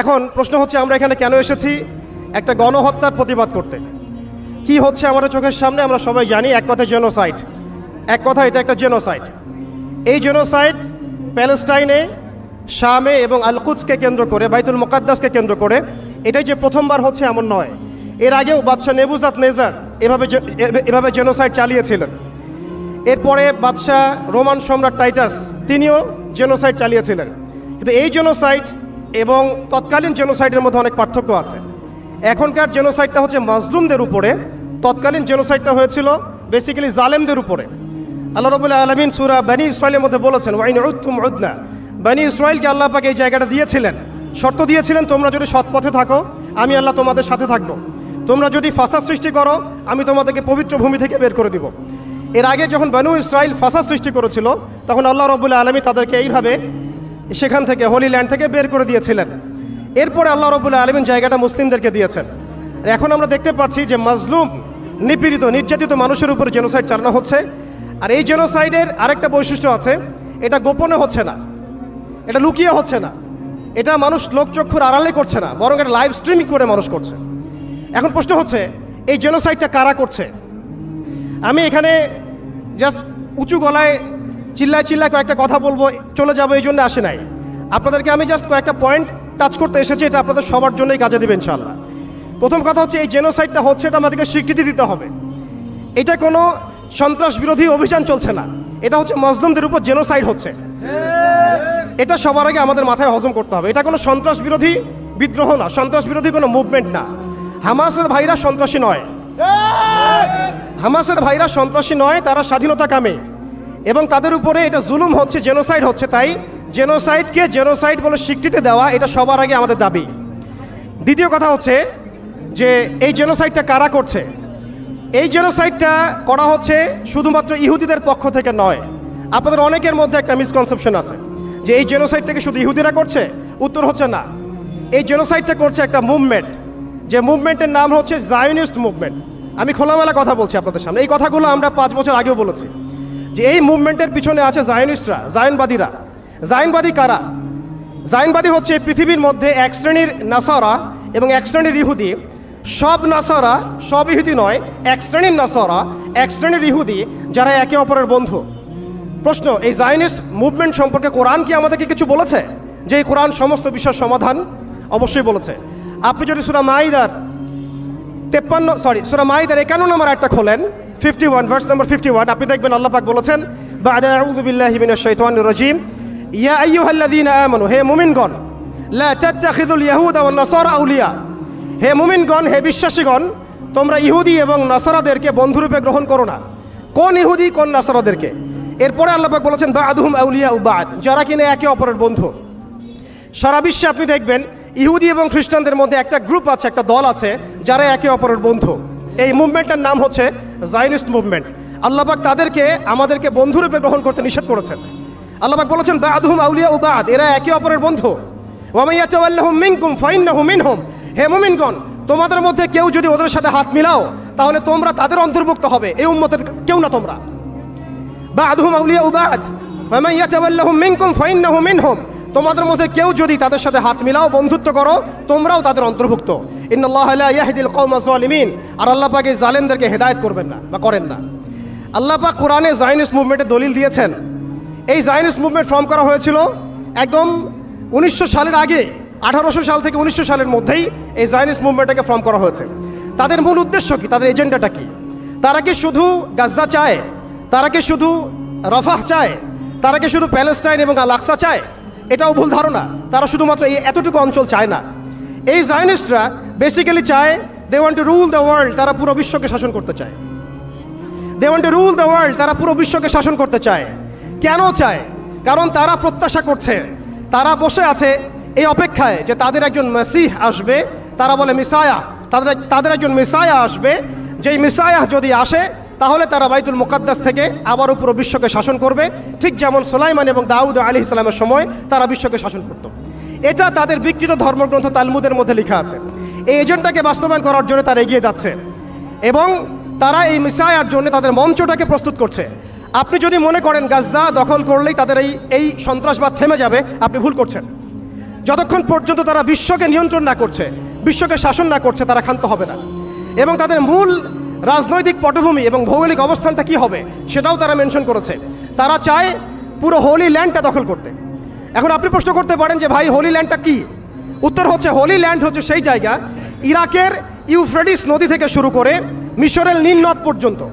এখন প্রশ্ন হচ্ছে, আমরা এখানে কেন এসেছি? একটা গণহত্যার প্রতিবাদ করতে। কি হচ্ছে আমাদের চোখের সামনে? আমরা সবাই জানি, এক কথায় জেনোসাইড এক কথা এটা একটা জেনোসাইট এই জেনোসাইট প্যালেস্টাইনে, শামে এবং আলকুদসকে কেন্দ্র করে, বাইতুল মোকাদ্দাসকে কেন্দ্র করে, এটাই যে প্রথমবার হচ্ছে এমন নয়। এর আগেও বাদশাহ নেবুজাত নেজার এভাবে এভাবে জেনোসাইড চালিয়েছিলেন। এরপরে বাদশাহ রোমান সম্রাট টাইটাস, তিনিও জেনোসাইড চালিয়েছিলেন। কিন্তু এই জেনোসাইড এবং তৎকালীন জেনোসাইডের মধ্যে অনেক পার্থক্য আছে। এখনকার জেনোসাইডটা হচ্ছে মাজলুমদের উপরে, তৎকালীন জেনোসাইডটা হয়েছিল বেসিক্যালি জালেমদের উপরে। আল্লাহ রবুল্লাহ আলমিন সুরা বানি ইসরায়েলের মধ্যে বলেছেন, ওয়াইন উদ্তুম উদ্না। বানি ইসরায়েলকে আল্লাহ পাকে এই জায়গাটা দিয়েছিলেন। শর্ত দিয়েছিলেন, তোমরা যদি সৎ পথে থাকো, আমি আল্লাহ তোমাদের সাথে থাকব। তোমরা যদি ফাসাদ সৃষ্টি করো, আমি তোমাদেরকে পবিত্র ভূমি থেকে বের করে দিব। এর আগে যখন বানু ইসরায়েল ফাসাদ সৃষ্টি করেছিল, তখন আল্লাহ রবুল্লাহ আলমী তাদেরকে এইভাবে সেখান থেকে হোলি ল্যান্ড থেকে বের করে দিয়েছিলেন। এরপরে আল্লাহ রবুল্লাহ আলমিন জায়গাটা মুসলিমদেরকে দিয়েছেন। এখন আমরা দেখতে পাচ্ছি যে মাজলুম, নিপীড়িত, নির্যাতিত মানুষের উপর জেনোসাইড চালানো হচ্ছে। আর এই জেনোসাইডের আরেকটা বৈশিষ্ট্য আছে, এটা গোপনে হচ্ছে না। এটা লুকিয়ে হচ্ছে না। এটা মানুষ লোকচক্ষুর আড়ালে করছে না, বরং এটা লাইভ স্ট্রিমিং করে মানুষ করছে। এখন প্রশ্ন হচ্ছে, এই জেনোসাইডটা কারা করছে? আমি এখানে জাস্ট উঁচু গলায় চিল্লায় চিল্লায় কয়েকটা কথা বলব, চলে যাব এই জন্য আসে নাই। আপনাদেরকে আমি জাস্ট কয়েকটা পয়েন্ট টাচ করতে এসেছি, এটা আপনাদের সবার জন্যই কাজে দেবে ইনশাল্লাহ প্রথম কথা হচ্ছে এই জেনোসাইডটা হচ্ছে, এটা আমাদেরকে স্বীকৃতি দিতে হবে। এটা কোনো সন্ত্রাস বিরোধী অভিযান চলছে না। এটা হচ্ছে মজলুমদের উপর জেনোসাইড হচ্ছে। এটা সবার আগে আমাদের মাথায় হজম করতে হবে। এটা কোনো সন্ত্রাস বিরোধী বিদ্রোহ না সন্ত্রাস বিরোধী কোনো মুভমেন্ট না। হামাসের ভাইরা সন্ত্রাসী নয়। হামাসের ভাইরা সন্ত্রাসী নয়, তারা স্বাধীনতা কামে। এবং তাদের উপরে এটা জুলুম হচ্ছে জেনোসাইড হচ্ছে। তাই জেনোসাইডকে জেনোসাইড বলে স্বীকৃতি দেওয়া, এটা সবার আগে আমাদের দাবি। দ্বিতীয় কথা হচ্ছে যে এই জেনোসাইডটা কারা করছে? এই জেনোসাইডটা করা হচ্ছে শুধুমাত্র ইহুদিদের পক্ষ থেকে নয়। আপনাদের অনেকের মধ্যে একটা মিসকনসেপশন আছে যে এই জেনোসাইডটাকে শুধু ইহুদিরা করছে? উত্তর হচ্ছে না। এই জেনোসাইডটা করছে একটা মুভমেন্ট যে মুভমেন্টের নাম হচ্ছে জায়নিস্ট মুভমেন্ট আমি খোলামেলা কথা বলছি আপনাদের সামনে। এই কথাগুলো আমরা পাঁচ বছর আগেও বলেছি। যে এই মুভমেন্টের পিছনে আছে জায়নিস্টরা, জায়নবাদীরা। জায়নবাদী কারা? জাইনবাদী হচ্ছে পৃথিবীর মধ্যে এক শ্রেণির নাসারা এবং এক শ্রেণির ইহুদি। সব নাসারা, সব ইহুদি নয়, এক শ্রেণির নাসারা, এক শ্রেণির ইহুদি যারা একে অপরের বন্ধু। প্রশ্ন, এই জাইনিস মুভমেন্ট সম্পর্কে কোরআন কি আমাদেরকে কিছু বলেছে? যে এই কোরআন সমস্ত বিষয়ের সমাধান? অবশ্যই বলেছে। আপনি যদি সুরা মাইদার তেপ্পান্ন সরি সুরা মাইদার একান্ন নম্বর একটা খোলেন fifty one verse number fifty one আপনি দেখবেন আল্লাহ পাক বলেছেন, বাদা আউযু বিল্লাহি মিনাশ শাইতানির রাজিম। ইয়া আইয়ুহাল্লাযীনা আমানু, হে মুমিনগণ, লা তাত্তাখিযুল ইয়াহুদা ওয়ান নাসারা আউলিয়া। হে মুমিনগণ, হে বিশ্বাসীগণ, তোমরা ইহুদি এবং নাসারাদেরকে বন্ধুরূপে গ্রহণ করো না। কোন ইহুদি, কোন নাসারাদেরকে? এরপরে আল্লাহ পাক বলেছেন, বাদহুম আউলিয়া উবাদ যারা কিনা একে অপরের বন্ধু। সারা বিশ্বে আপনি দেখবেন, ইহুদি এবং খ্রিস্টানদের মধ্যে একটা গ্রুপ আছে, একটা দল আছে, যারা একে অপরের বন্ধু। এই মুভমেন্টের নাম হচ্ছে জাইনিস্ট মুভমেন্ট। আল্লাহবাক তাদেরকে, আমাদেরকে বন্ধুরূপে গ্রহণ করতে নিষেধ করেছেন। আল্লাহবাক বলেছেন বা বাদহুম আউলিয়া উবাদ এরা একে অপরের বন্ধু। ফাইন্নাহু মিনহুম। হে তোমাদের মধ্যে কেউ যদি ওদের সাথে হাত মিলাও, তাহলে তোমরা তাদের অন্তর্ভুক্ত হবে, এই উম্মতের কেউ না তোমরা। বা বাদহুম আউলিয়া ইয়াতাওয়াল্লাহুম মিনকুম ফাইন্নাহু মিনহুম। তোমাদের মধ্যে কেউ যদি তাদের সাথে হাত মিলাও, বন্ধুত্ব করো, তোমরাও তাদের অন্তর্ভুক্ত। ইন্নাল্লাহ লা ইয়াহদিল কওমা যালিমিন আর আল্লাহ পাক জালেমদেরকে হেদায়েত করবেন না বা করেন না। আল্লাহ পাক কোরআনে জায়নিস্ট মুভমেন্টের দলিল দিয়েছেন। এই জায়নিস্ট মুভমেন্ট ফর্ম করা হয়েছিল একদম উনিশশো সালের আগে, আঠারোশো সাল থেকে উনিশশো সালের মধ্যেই এই জায়নিস্ট মুভমেন্টটাকে ফর্ম করা হয়েছে। তাদের মূল উদ্দেশ্য কি? তাদের এজেন্ডাটা কি? তারা কি শুধু গাজ্জা চায়? তারা কি শুধু রফাহ চায়? তারা কি শুধু প্যালেস্টাইন এবং আল চায়? এটাও ভুল ধারণা। তারা শুধুমাত্র এই এতটুকু অঞ্চল চায় না। এই জায়নিস্টরা বেসিক্যালি চায় they want to rule the world তারা পুরো বিশ্বকে শাসন করতে চায়। They want to rule the world তারা পুরো বিশ্বকে শাসন করতে চায়। কেন চায়? কারণ তারা প্রত্যাশা করছে। তারা বসে আছে এই অপেক্ষায় যে তাদের একজন মেসিহ আসবে, তারা বলে মিসায়া তাদের তাদের একজন মিসায়া আসবে। যেই মিসায়া যদি আসে তাহলে তারা বাইতুল মুকাদ্দাস থেকে আবারও পুরো বিশ্বকে শাসন করবে। ঠিক যেমন সোলাইমান এবং দাউদ আলী ইসলামের সময় তারা বিশ্বকে শাসন করত। এটা তাদের বিকৃত ধর্মগ্রন্থ তালমুদের মধ্যে লেখা আছে। এই এজেন্ডাকে বাস্তবায়ন করার জন্য তারা এগিয়ে যাচ্ছে। এবং তারা এই মিসায়ার জন্য তাদের মঞ্চটাকে প্রস্তুত করছে। আপনি যদি মনে করেন গাজ্জা দখল করলেই তাদের এই এই সন্ত্রাসবাদ থেমে যাবে, আপনি ভুল করছেন। যতক্ষণ পর্যন্ত তারা বিশ্বকে নিয়ন্ত্রণ না করছে, বিশ্বকে শাসন না করছে, তারা ক্ষান্ত হবে না। এবং তাদের মূল রাজনৈতিক পটভূমি এবং ভৌগোলিক অবস্থানটা কি হবে সেটাও তারা মেনশন করেছে। তারা চায় পুরো হোলি ল্যান্ডটা দখল করতে। এখন আপনি প্রশ্ন করতে পারেন যে ভাই হোলি ল্যান্ডটা কি? উত্তর হচ্ছে হোলি ল্যান্ড হচ্ছে সেই জায়গা ইরাকের ইউফ্রেডিস নদী থেকে শুরু করে মিশরের নীল নদ পর্যন্ত।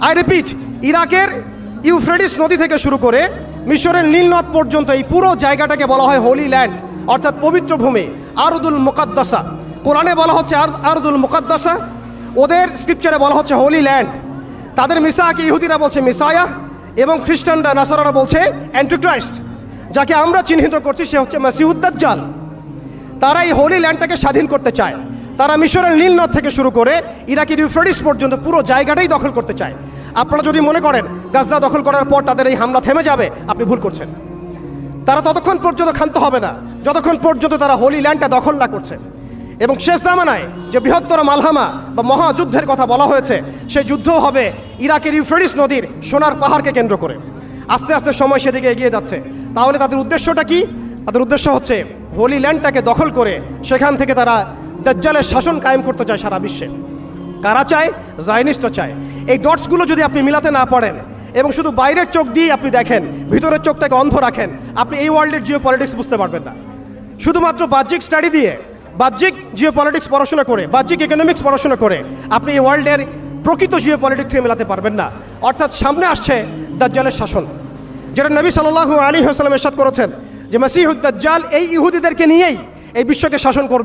আই রিপিট ইরাকের ইউফ্রেডিস নদী থেকে শুরু করে মিশরের নীল নদ পর্যন্ত এই পুরো জায়গাটাকে বলা হয় হোলি ল্যান্ড অর্থাৎ পবিত্র ভূমি, আরদুল মুকাদ্দাসা। কোরআনে বলা হচ্ছে আর- আরদুল মুকাদ্দাসা ওদের স্ক্রিপচারে বলা হচ্ছে হোলি ল্যান্ড তাদের মিসাকে ইহুদিরা বলছে মিসায়া এবং খ্রিস্টানরা নাসারারা বলছে অ্যান্টিক্রাইস্ট যাকে আমরা চিহ্নিত করছি সে হচ্ছে মাসিউদ্দাজ্জাল তারা এই হোলি ল্যান্ডটাকে স্বাধীন করতে চায়। তারা মিশরের নীল নদ থেকে শুরু করে ইরাকের ইউফ্রেডিস পর্যন্ত পুরো জায়গাটাই দখল করতে চায়। আপনারা যদি মনে করেন গাজা দখল করার পর তাদের এই হামলা থেমে যাবে, আপনি ভুল করছেন। তারা ততক্ষণ পর্যন্ত ক্ষান্ত হবে না। যতক্ষণ পর্যন্ত তারা হোলি ল্যান্ডটা দখল না করছে। এবং শেষ জামানায় যে বৃহত্তর মালহামা বা মহাযুদ্ধের কথা বলা হয়েছে, সেই যুদ্ধ হবে ইরাকের ইউফ্রেডিস নদীর সোনার পাহাড়কে কেন্দ্র করে। আস্তে আস্তে সময় সেদিকে এগিয়ে যাচ্ছে। তাহলে তাদের উদ্দেশ্যটা কি? তাদের উদ্দেশ্য হচ্ছে হোলি ল্যান্ডটাকে দখল করে সেখান থেকে তারা দাজ্জালের শাসন কায়েম করতে চায় সারা বিশ্বে। কারা চায়? জায়নিস্টরা চায়। এই ডটসগুলো যদি আপনি মিলাতে না পারেন এবং শুধু বাইরের চোখ দিয়ে আপনি দেখেন, ভিতরের চোখটাকে অন্ধ রাখেন, আপনি এই ওয়ার্ল্ডের জিও পলিটিক্স বুঝতে পারবেন না। শুধুমাত্র বাহ্যিক স্টাডি দিয়ে বাহ্যিক জিও পলিটিক্স পড়াশোনা করে, বাহ্যিক ইকোনমিক্স পড়াশোনা করে, আপনি এই ওয়ার্ল্ডের প্রকৃত জিও পলিটিক্সকে মেলাতে পারবেন না। অর্থাৎ সামনে আসছে দাজ্জালের শাসন, যেটা নবী সাল্লাল্লাহু আলী হাসলাম এরশাদ করেছেন যে মাসিহুদ্দাজ্জাল এই ইহুদিদেরকে নিয়েই এই বিশ্বকে শাসন করবে।